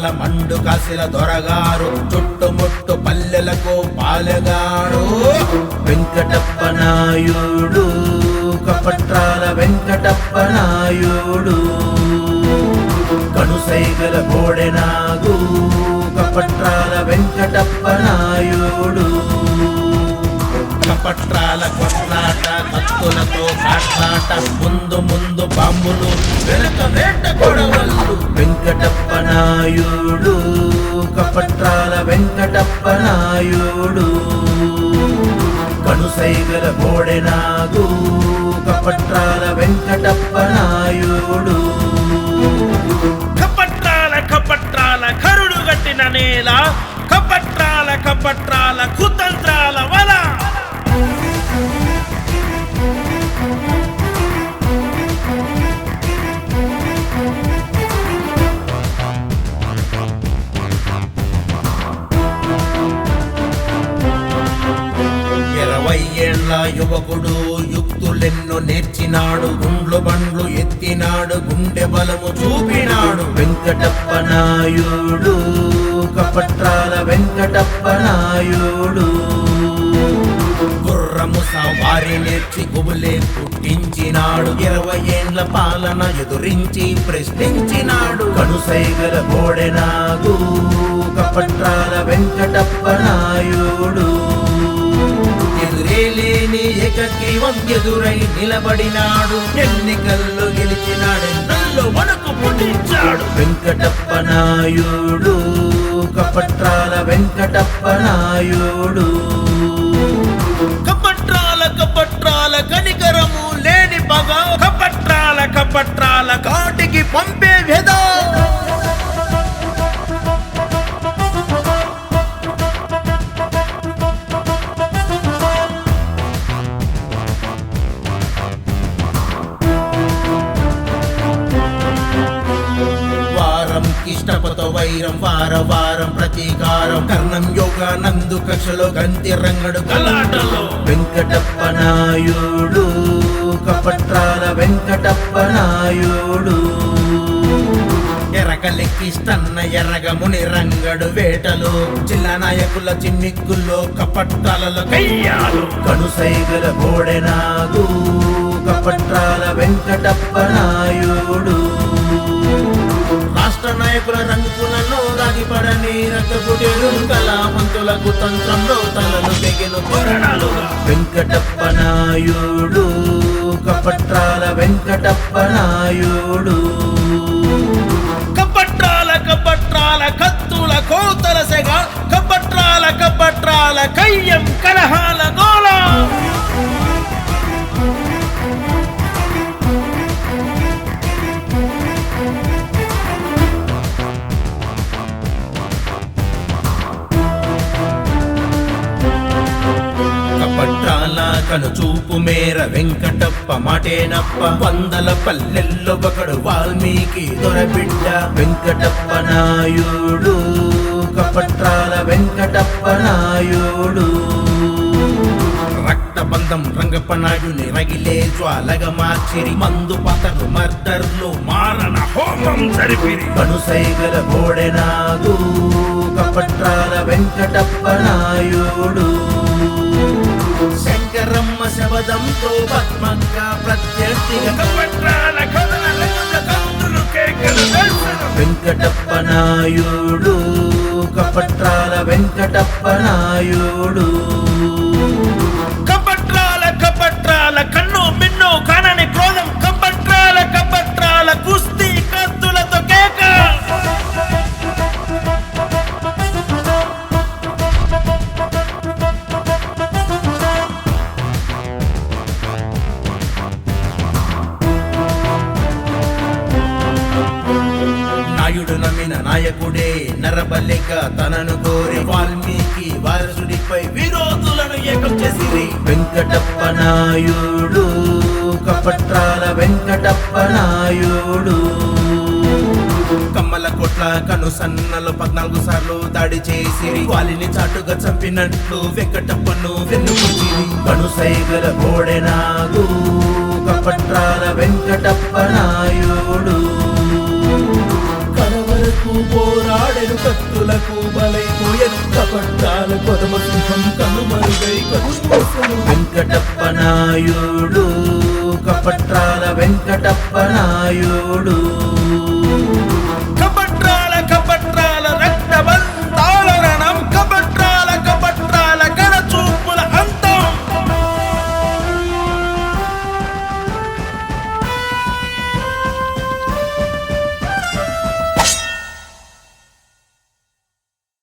కపట్రాల మండు కాసిల దొరగారు చుట్టుముట్టు పల్లెలకు పాలెగాడు వెంకటప్ప నాయుడు కపట్రాల వెంకటప్ప నాయుడు. కనుసైగల గోడెనాగు కపట్రాల వెంకటప్ప నాయుడు. కపట్రాల కొట్లాట కత్తులతో కాట్లాట ముందు ముందు బాంబులు వెనుక వేట గొడవలు వెంకటప్ప నాయుడు కపట్రాల వెంకటప్ప నాయుడు. కనుసైగల గోడెనాగు కపట్రాల వెంకటప్ప నాయుడు. కపట్రాల కపట్రాల కరుడు గట్టిన నేల కపట్రాల కపట్రాల కుత నేర్చినాడు గుండ్లు బండ్లు ఎత్తినాడు గుండె బలము చూపినాడు. వెంకటప్ప నాయుడు కపట్రాల వెంకటప్ప నాయుడు. గుర్రము సవారి నేర్చి గుబులే పుట్టించినాడు. ఇరవై ఏండ్ల పాలన ఎదురించి ప్రశ్నించినాడు. కనుసైగల గోడెనాగు కపట్రాల వెంకటప్ప నాయుడు. ఎదురే లేని ఏకగ్రీవం ఎదురై నిలబడినాడు. ఎన్నికల్లో గెలిచినాడెన్నల్లో మనకు పుట్టించాడు వెంకటప్ప నాయుడు కపట్రాల వెంకటప్ప నాయుడు. కపట్రాల కపట్రాల కనికరము లేని పగ కపట్రాల కపట్రాల కాటికి పంపే వ్యధ. వైరం వార వారం ప్రతీకారం. కర్ణం యోగ నందు కక్షలో గంతి రంగడు కలాటలో వెంకటప్ప నాయుడు కపట్రాల వెంకటప్ప నాయుడు. ఎరకలెక్కిస్తన్న ఎర్రగముని రంగడు వేటలు. జిల్లా నాయకుల చిమ్మిక్కుల్లో కపట్టాలలో కయ్యాలు. కనుసైగల గోడెనాగు కపట్రాల వెంకటప్ప నాయుడు. నాయకుల రంగులలో రాగిపడని రక్తపుటేరు కళామంతులకు తంత్రంలో తలలు తెగిన కొరణాలుగా వెంకటప్ప నాయుడు కపట్రాల వెంకటప్ప కను చూపు మేర వెంకటప్ప మాటేనప్ప. వందల పల్లెల్లో ఒకడు వాల్మీకి దొరబిడ్డ వెంకటప్ప నాయుడు. కపట్రాల వెంకటప్ప నాయుడు. రక్తబంధం రంగపనాయుని రగిలే జ్వాలగ మార్చిరి. మందు పతరు మర్డర్లు మారణ హోమం జరిపిరి. కనుసైగల గోడెనాగు కపట్రాల వెంకటప్ప నాయుడు. శంకరమ్మ శబదంతో పద్మక్క ప్రత్యర్థిగా. కపట్రాల కథల కపట్రాల వెంకటప్పనాయుడు రాయుడు నమ్మిన నాయకుడే నరబల్లిక తనను కోరి. వాల్మీకి వారసుడిపై విరోధులను ఏకం చేసిరి. వెంకటప్ప నాయుడు కపట్రాల వెంకటప్ప నాయుడు. కమ్మల కొట్ల కను సన్నలో పద్నాలుగు సార్లు దాడి చేసి వాలిని చాటుగా చంపినట్లు వెంకటప్పను వెన్నుకుచిరి కనుసైగల గోడెనాగు కపట్రాల వెంకటప్ప నాయుడు. కొరకు పోరాడెను కత్తులకు బలైపోయను కపట్టాల కొదమ సింహం కనుమరుగై కనుమూసెను వెంకటప్ప నాయుడు కపట్రాల వెంకటప్ప నాయుడు